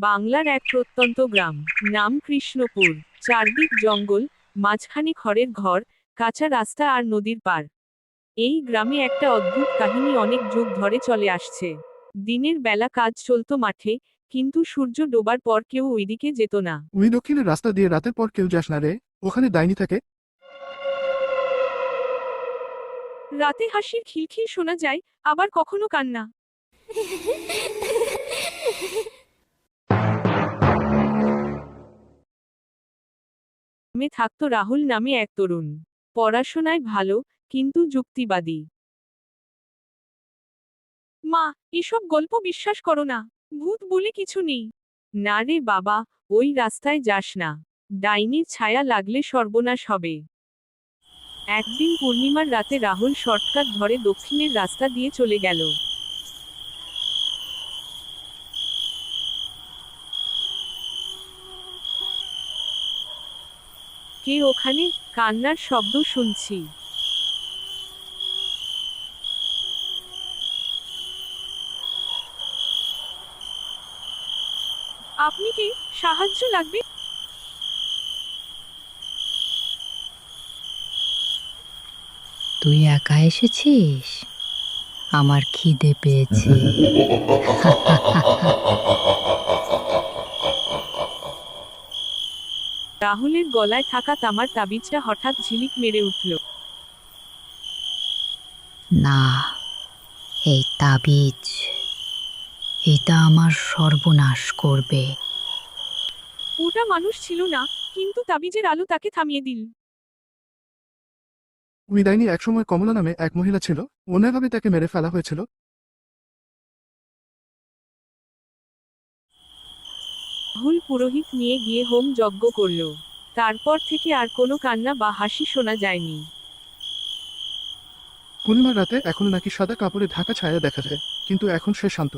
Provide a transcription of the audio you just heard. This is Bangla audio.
বাংলার এক প্রত্যন্ত গ্রাম। নাম কৃষ্ণপুর। চারদিক জঙ্গল মাঝখানে খড়ের ঘর কাঁচা রাস্তা আর নদীর পার এই গ্রামে একটা অদ্ভুত কাহিনী অনেক যুগ ধরে চলে আসছে। দিনের বেলা কাজ চলতো মাঠে কিন্তু সূর্য ডোবার পর কেউ ওইদিকে যেত না। ওই দক্ষিণের রাস্তা দিয়ে রাতের পর কেউ যাস না রে ওখানে ডাইনি থাকে। রাতে হাসির খিলখিল শোনা যায় আবার কখনো কান্না। গ্রামে থাকতো রাহুল নামে এক তরুণ। পড়াশোনায় ভালো, কিন্তু যুক্তিবাদী। মা, এসব গল্প বিশ্বাস করো না। ভূত বলে কিছু নেই। না রে বাবা, ওই রাস্তায় যাস না। ডাইনির ছায়া লাগলে সর্বনাশ হবে। একদিন পূর্ণিমার রাতে রাহুল শর্টকাট ধরে দক্ষিণের রাস্তা দিয়ে চলে গেল। কে ওখানে কান্নার শব্দ শুনছি। আপনি কি সাহায্য লাগবে? তুই একা এসেছিস? আমার খিদে পেয়েছে। রাহুলের গলায় থাকা তামার তাবিজটা হঠাৎ ঝিলিক মেরে উঠল। না এই তাবিজ এটা আমার সর্বনাশ করবে। ওটা মানুষ ছিল না কিন্তু তাবিজের আলো তাকে থামিয়ে দিল। ডাইনি একসময় কমলা নামে এক মহিলা ছিল অন্যভাবে তাকে মেরে ফেলা হয়েছিল রাহুল পুরোহিত নিয়ে গিয়ে হোম যজ্ঞ করল। তারপর থেকে আর কোনো কান্না বা হাসি শোনা যায়নি। পূর্ণিমার রাতে এখন নাকি সাদা কাপড়ে ঢাকা ছায়া দেখা যায়, কিন্তু এখন সে শান্ত।